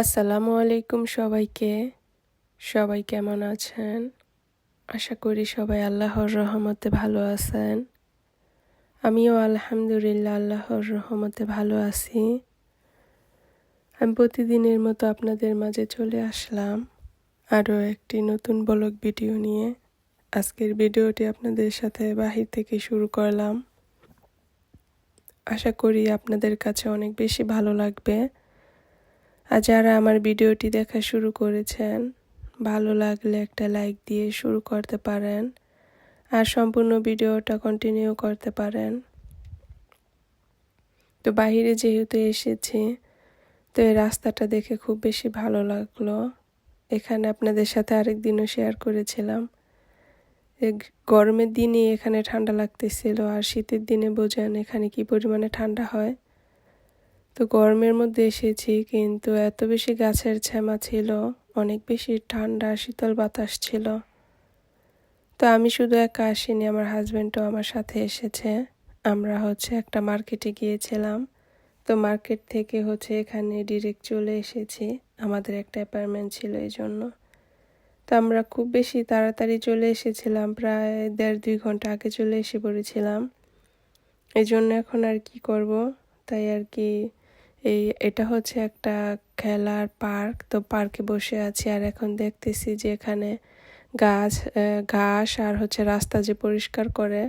আসসালামু আলাইকুম সবাইকে। সবাই কেমন আছেন? আশা করি সবাই আল্লাহর রহমতে ভালো আছেন। আমিও আলহামদুলিল্লাহ আল্লাহর রহমতে ভালো আছি। আমি প্রতিদিনের মতো আপনাদের মাঝে চলে আসলাম আরও একটি নতুন ব্লগ ভিডিও নিয়ে। আজকের ভিডিওটি আপনাদের সাথে বাহির থেকে শুরু করলাম। আশা করি আপনাদের কাছে অনেক বেশি ভালো লাগবে। আর যারা আমার ভিডিওটি দেখা শুরু করেছেন, ভালো লাগলে একটা লাইক দিয়ে শুরু করতে পারেন আর সম্পূর্ণ ভিডিওটা কন্টিনিউ করতে পারেন। তো বাহিরে যেহেতু এসেছি, তো এই রাস্তাটা দেখে খুব বেশি ভালো লাগল। এখানে আপনাদের সাথে আরেক দিনও শেয়ার করেছিলাম গরমের দিনই এখানে ঠান্ডা লাগতেছিল আর শীতের দিনে বোঝেন এখানে কি পরিমাণে ঠান্ডা হয়। তো গরমের মধ্যে এসেছি, কিন্তু এত বেশি গাছের ছ্যামা ছিল, অনেক বেশি ঠান্ডা শীতল বাতাস ছিল। তো আমি শুধু একা আসিনি, আমার হাজব্যান্ডও আমার সাথে এসেছে। আমরা হচ্ছে একটা মার্কেটে গিয়েছিলাম। তো মার্কেট থেকে হচ্ছে এখানে ডিরেক্ট চলে এসেছি, আমাদের একটা অ্যাপার্টমেন্ট ছিল এই জন্য। তো আমরা খুব বেশি তাড়াতাড়ি চলে এসেছিলাম, প্রায় দেড় দুই ঘণ্টা আগে চলে এসে পড়েছিলাম। এই জন্য এখন আর কি করব, তাই আর কি এই, এটা হচ্ছে একটা খেলার পার্ক। তো পার্কে বসে আছি আর এখন দেখতেছি যে এখানে গাছ ঘাস আর হচ্ছে রাস্তা যে পরিষ্কার করে,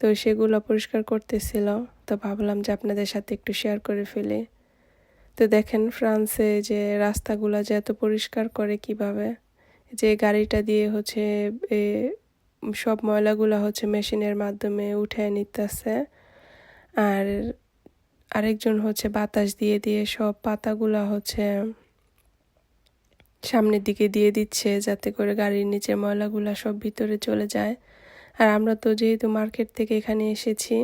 তো সেগুলো পরিষ্কার করতেছিল। তো ভাবলাম যে আপনাদের সাথে একটু শেয়ার করে ফেলি। তো দেখেন ফ্রান্সে যে রাস্তাগুলো যে এত পরিষ্কার করে কীভাবে, যে গাড়িটা দিয়ে হচ্ছে সব ময়লাগুলো হচ্ছে মেশিনের মাধ্যমে উঠে নিতেছে। আর আরেকজন হচ্ছে বাতাস দিয়ে দিয়ে সব পাতাগুলো হচ্ছে সামনের দিকে দিয়ে দিচ্ছে যাতে করে গাড়ির নিচে ময়লাগুলো সব ভিতরে চলে যায়। আর আমরা তো যেহেতু মার্কেট থেকে এখানে এসেছি,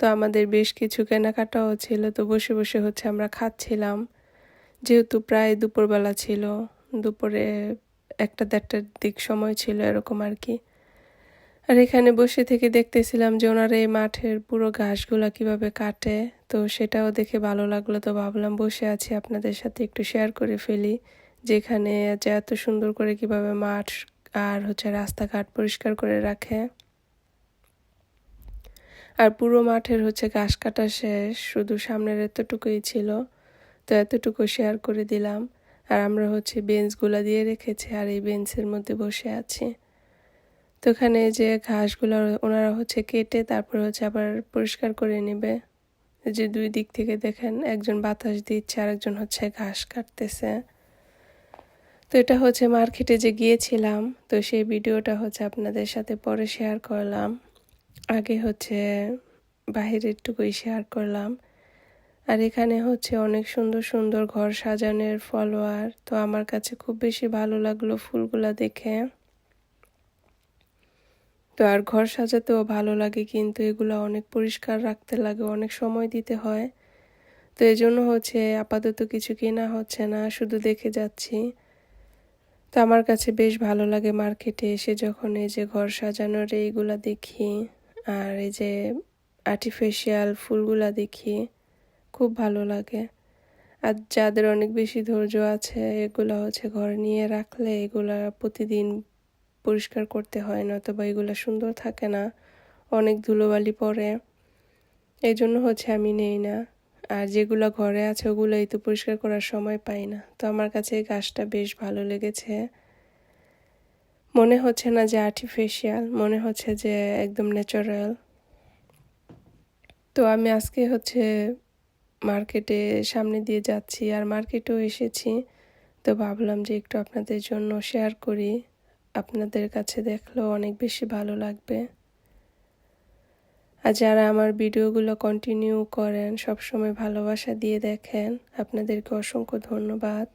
তো আমাদের বেশ কিছু কেনাকাটাও ছিল, তো বসে বসে হচ্ছে আমরা খাচ্ছিলাম। যেহেতু প্রায় দুপুরবেলা ছিল, দুপুরে একটা দেড়টার দিক সময় ছিল এরকম আর কি। আর এখানে বসে থেকে দেখতেছিলাম যে ওনারা এই মাঠের পুরো ঘাসগুলো কীভাবে কাটে। তো সেটাও দেখে ভালো লাগল। তো ভাবলাম বসে আছি, আপনাদের সাথে একটু শেয়ার করে ফেলি যেখানে যে এত সুন্দর করে কীভাবে মাঠ আর হচ্ছে রাস্তাঘাট পরিষ্কার করে রাখে। আর পুরো মাঠের হচ্ছে ঘাস কাটা শেষ, শুধু সামনের এতটুকুই ছিল। তো এতটুকু শেয়ার করে দিলাম। আর আমরা হচ্ছে বেঞ্চগুলো দিয়ে রেখেছি, আর এই বেঞ্চের মধ্যে বসে আছি। তো এখানে যে ঘাসগুলো ওনারা হচ্ছে কেটে তারপর হচ্ছে আবার পরিষ্কার করে নেবে। যে দুই দিক থেকে দেখেন একজন বাতাস দিচ্ছে আর একজন হচ্ছে ঘাস কাটতেছে। তো এটা হচ্ছে মার্কেটে যে গিয়েছিলাম, তো সেই ভিডিওটা হচ্ছে আপনাদের সাথে পরে শেয়ার করলাম। আগে হচ্ছে বাহিরেরটুকুই শেয়ার করলাম। আর এখানে হচ্ছে অনেক সুন্দর সুন্দর ঘর সাজানোর ফলোয়ার তো আমার কাছে খুব বেশি ভালো লাগল ফুলগুলা দেখে। তো আর ঘর সাজাতেও ভালো লাগে, কিন্তু এগুলো অনেক পরিষ্কার রাখতে লাগে, অনেক সময় দিতে হয়। তো এই জন্য হচ্ছে আপাতত কিছু কেনা হচ্ছে না, শুধু দেখে যাচ্ছি। তো আমার কাছে বেশ ভালো লাগে মার্কেটে এসে যখন এই যে ঘর সাজানোর এইগুলা দেখি, আর এই যে আর্টিফিশিয়াল ফুলগুলা দেখি, খুব ভালো লাগে। আর যাদের অনেক বেশি ধৈর্য আছে, এগুলো হচ্ছে ঘর নিয়ে রাখলে এগুলা প্রতিদিন পরিষ্কার করতে হয় না অথবা এগুলো সুন্দর থাকে না। অনেক ধুলোবালি পড়ে। এই জন্য হচ্ছে আমি নেই না। আর যেগুলো ঘরে আছে, ওগুলোই তো পরিষ্কার করার সময় পাই না। তো আমার কাছে এই গাছটা বেশ ভালো লেগেছে। মনে হচ্ছে না যে আর্টিফিশিয়াল মনে হচ্ছে যে একদম ন্যাচারাল তো আমি আজকে হচ্ছে মার্কেটে সামনে দিয়ে যাচ্ছি, আর মার্কেটেও এসেছি। তো ভাবলাম যে একটু আপনাদের জন্য শেয়ার করি। আপনাদের কাছে দেখলেও অনেক বেশি ভালো লাগবে। আর যারা আমার ভিডিওগুলো কন্টিনিউ করেন, সবসময় ভালোবাসা দিয়ে দেখেন, আপনাদেরকে অসংখ্য ধন্যবাদ।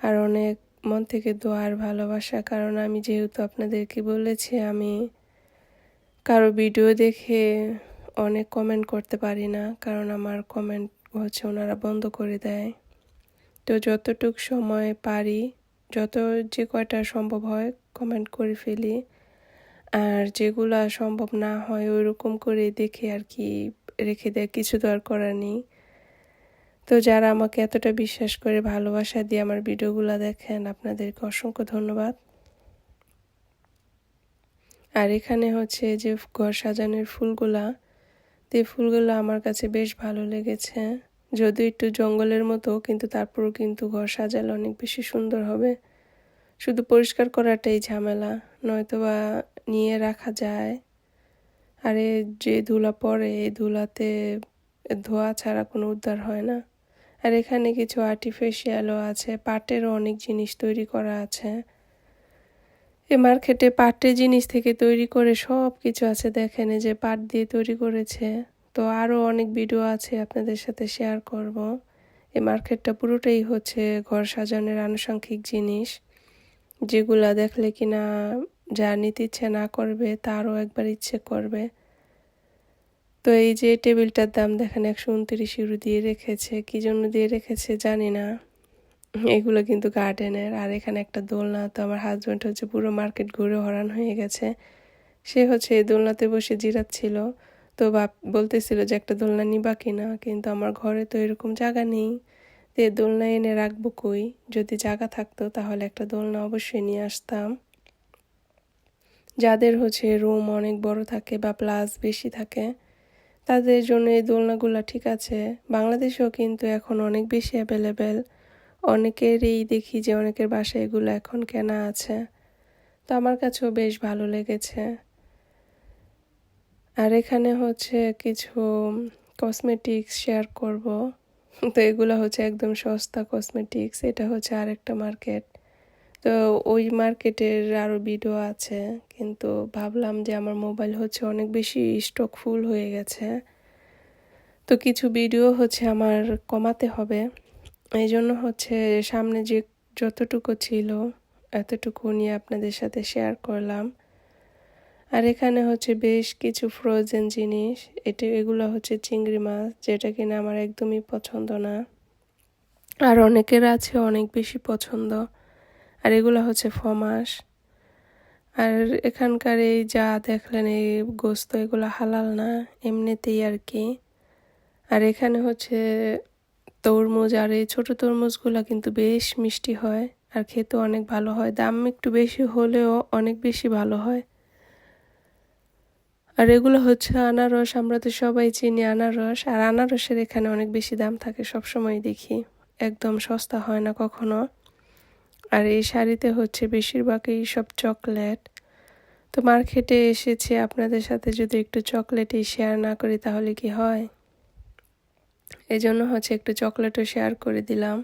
আর অনেক মন থেকে দোয়ার ভালোবাসা, কারণ আমি যেহেতু আপনাদেরকে বলেছি, আমি কারও ভিডিও দেখে অনেক কমেন্ট করতে পারি না, কারণ আমার কমেন্ট হচ্ছে ওনারা বন্ধ করে দেয়। তো যতটুক সময় পারি যত যে কয়টা সম্ভব হয় কমেন্ট করে ফেলি। আর যেগুলো সম্ভব না হয় ওই রকম করে দেখে আর কি রেখে দেয়, কিছু তো আর করার নেই। তো যারা আমাকে এতটা বিশ্বাস করে, ভালোবাসা দিয়ে আমার ভিডিওগুলো দেখেন, আপনাদেরকে অসংখ্য ধন্যবাদ। আর এখানে হচ্ছে যে ঘর সাজানোর ফুলগুলা, তো ফুলগুলো আমার কাছে বেশ ভালো লেগেছে। যদিও একটু জঙ্গলের মতো, কিন্তু তারপরও কিন্তু ঘর সাজালে অনেক বেশি সুন্দর হবে। শুধু পরিষ্কার করাটাই ঝামেলা নয়তো বা নিয়ে রাখা যায়। আর, যে ধুলা পড়ে এই ধুলাতে ধোয়া ছাড়া কোনো উদ্ধার হয় না। আর এখানে কিছু আর্টিফিশিয়ালও আছে, পাটেরও অনেক জিনিস তৈরি করা আছে। এ মার্কেটে পাটের জিনিস থেকে তৈরি করে সব কিছু আছে, দেখেন যে পাট দিয়ে তৈরি করেছে। তো আরও অনেক ভিডিও আছে আপনাদের সাথে শেয়ার করব। এই মার্কেটটা পুরোটাই হচ্ছে ঘর সাজানোর আনুষঙ্গিক জিনিস। যেগুলা দেখলে কিনা যা নিতে ইচ্ছে না করবে, তারও একবার ইচ্ছে করবে। তো এই যে টেবিলটার দাম দেখেন একশো উনত্রিশ ইউরো দিয়ে রেখেছে। কি জন্য দিয়ে রেখেছে জানি না। এগুলো কিন্তু গার্ডেনের আর এখানে একটা দোলনা, তো আমার হাজব্যান্ড হচ্ছে পুরো মার্কেট ঘুরে হরান হয়ে গেছে। সে হচ্ছে এই দোলনাতে বসে জিরাচ্ছিল। তো বাপ বলতেছিল যে একটা দোলনা নিবা কিনা, কিন্তু আমার ঘরে তো এরকম জায়গা নেই। তো দোলনা এনে রাখব কই? যদি জায়গা থাকতো তাহলে একটা দোলনা অবশ্যই নিয়ে আসতাম। যাদের হচ্ছে রুম অনেক বড় থাকে বা প্লাস বেশি থাকে, তাদের জন্য এই দোলনাগুলো ঠিক আছে। বাংলাদেশেও কিন্তু এখন অনেক বেশি অ্যাভেলেবেল অনেকেরই দেখি যে অনেকের বাসায় এগুলো এখন কেনা আছে। তো আমার কাছেও বেশ ভালো লেগেছে। আর এখানে হচ্ছে কিছু কসমেটিক্স শেয়ার করব। তো এগুলো হচ্ছে একদম সস্তা কসমেটিক্স এটা হচ্ছে আরেকটা মার্কেট তো ওই মার্কেটের আরও ভিডিও আছে, কিন্তু ভাবলাম যে আমার মোবাইল হচ্ছে অনেক বেশি স্টক ফুল হয়ে গেছে। তো কিছু ভিডিও হচ্ছে আমার কমাতে হবে। এই জন্য হচ্ছে সামনে যে যতটুকু ছিল, এতটুকু নিয়ে আপনাদের সাথে শেয়ার করলাম। আর এখানে হচ্ছে বেশ কিছু ফ্রোজেন জিনিস। এটা, এগুলো হচ্ছে চিংড়ি মাছ, যেটা কিনা আমার একদমই পছন্দ না। আর অনেকের আছে অনেক বেশি পছন্দ। আর এগুলো হচ্ছে ফমাস। আর এখানকার এই যা দেখলেন, এই গোস্ত, এগুলো হালাল না, এমনিতেই আর কি। আর এখানে হচ্ছে তরমুজ, আর এই ছোটো তরমুজগুলো কিন্তু বেশ মিষ্টি হয়, আর খেতে অনেক ভালো হয়। দাম একটু বেশি হলেও অনেক বেশি ভালো হয়। আর এগুলো হচ্ছে আনারস, আমরা তো সবাই চিনি আনারস। আর আনারসের এখানে অনেক বেশি দাম থাকে সব সময় দেখি। একদম সস্তা হয় না কখনো। আর এই শাড়িতে হচ্ছে বেশিরভাগই সব চকলেট। তো মার্কেটে এসেছি, আপনাদের সাথে যদি একটু চকলেটই শেয়ার না করি তাহলে কি হয়? এই জন্য হচ্ছে একটু চকলেটও শেয়ার করে দিলাম।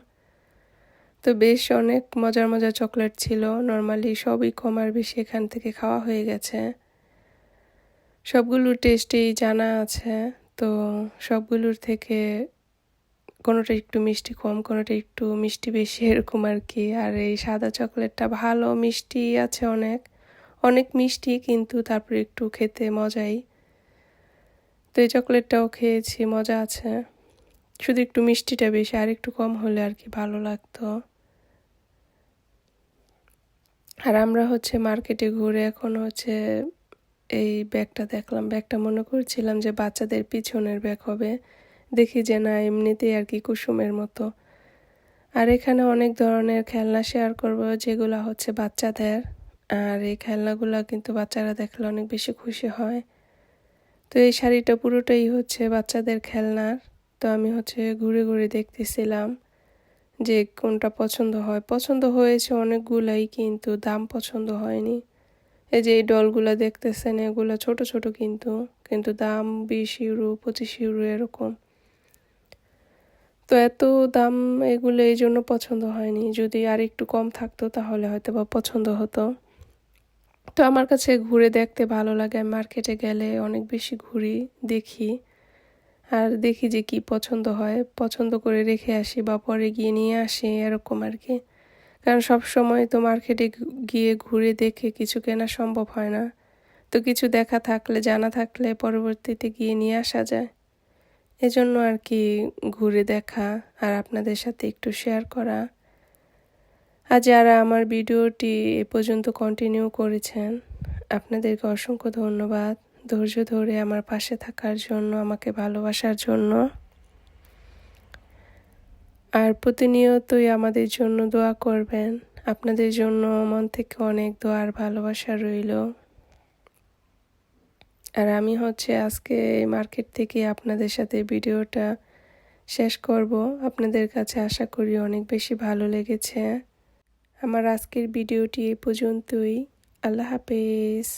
তো বেশ অনেক মজার মজার চকলেট ছিল। নর্মালি সবই কম আর বেশি এখান থেকে খাওয়া হয়ে গেছে। সবগুলোর টেস্টেই জানা আছে, তো সবগুলোর থেকে কোনোটা একটু মিষ্টি কম, কোনোটা একটু মিষ্টি বেশি এরকম আর কি। আর এই সাদা চকলেটটা ভালো, মিষ্টি আছে অনেক। অনেক মিষ্টি, কিন্তু তারপরে একটু খেতে মজাই। তো এই চকলেটটাও খেয়েছি, মজা আছে। শুধু একটু মিষ্টিটা বেশি, আর একটু কম হলে আর কি ভালো লাগতো। আর আমরা হচ্ছে মার্কেটে ঘুরে এখন হচ্ছে এই ব্যাগটা দেখলাম। ব্যাগটা মনে করছিলাম যে বাচ্চাদের পিছনের ব্যাগ হবে। দেখি যে না, এমনিতেই আর কি কুসুমের মতো। আর এখানে অনেক ধরনের খেলনা শেয়ার করব, যেগুলো হচ্ছে বাচ্চাদের। আর এই খেলনাগুলো কিন্তু বাচ্চারা দেখলে অনেক বেশি খুশি হয়। তো এই শাড়িটা পুরোটাই হচ্ছে বাচ্চাদের খেলনার। তো আমি হচ্ছে ঘুরে ঘুরে দেখতেছিলাম যে কোনটা পছন্দ হয়। পছন্দ হয়েছে অনেকগুলাই, কিন্তু দাম পছন্দ হয়নি। এই যে এই ডলগুলো দেখতেছেন, এগুলো ছোট ছোট কিন্তু কিন্তু দাম বিশ ইউরো পঁচিশ ইউরো এরকম। তো এত দাম এগুলো এই জন্য পছন্দ হয়নি। যদি আর একটু কম থাকতো তাহলে হয়তো বা পছন্দ হতো। তো আমার কাছে ঘুরে দেখতে ভালো লাগে। মার্কেটে গেলে অনেক বেশি ঘুরি, দেখি। আর দেখি যে কি পছন্দ হয়। পছন্দ করে রেখে আসি বা পরে গিয়ে নিয়ে আসি, এরকম আর কি। কারণ সব সময় তো মার্কেটে গিয়ে ঘুরে দেখে কিছু কেনা সম্ভব হয় না। তো কিছু দেখা থাকলে, জানা থাকলে পরবর্তীতে গিয়ে নিয়ে আসা যায়। এজন্য আর কি ঘুরে দেখা আর আপনাদের সাথে একটু শেয়ার করা। আর যারা আমার ভিডিওটি এ পর্যন্ত কন্টিনিউ করেছেন, আপনাদেরকে অসংখ্য ধন্যবাদ। ধৈর্য ধরে আমার পাশে থাকার জন্য, আমাকে ভালোবাসার জন্য। আর প্রতিনিয়তই আমাদের জন্য দোয়া করবেন। আপনাদের জন্য মন থেকে অনেক দোয়ার ভালোবাসা রইল। আর আমি হচ্ছে আজকে মার্কেট থেকে আপনাদের সাথে ভিডিওটা শেষ করব। আপনাদের কাছে আশা করি অনেক বেশি ভালো লেগেছে। আমার আজকের ভিডিওটি এই পর্যন্তই। আল্লাহ হাফেজ।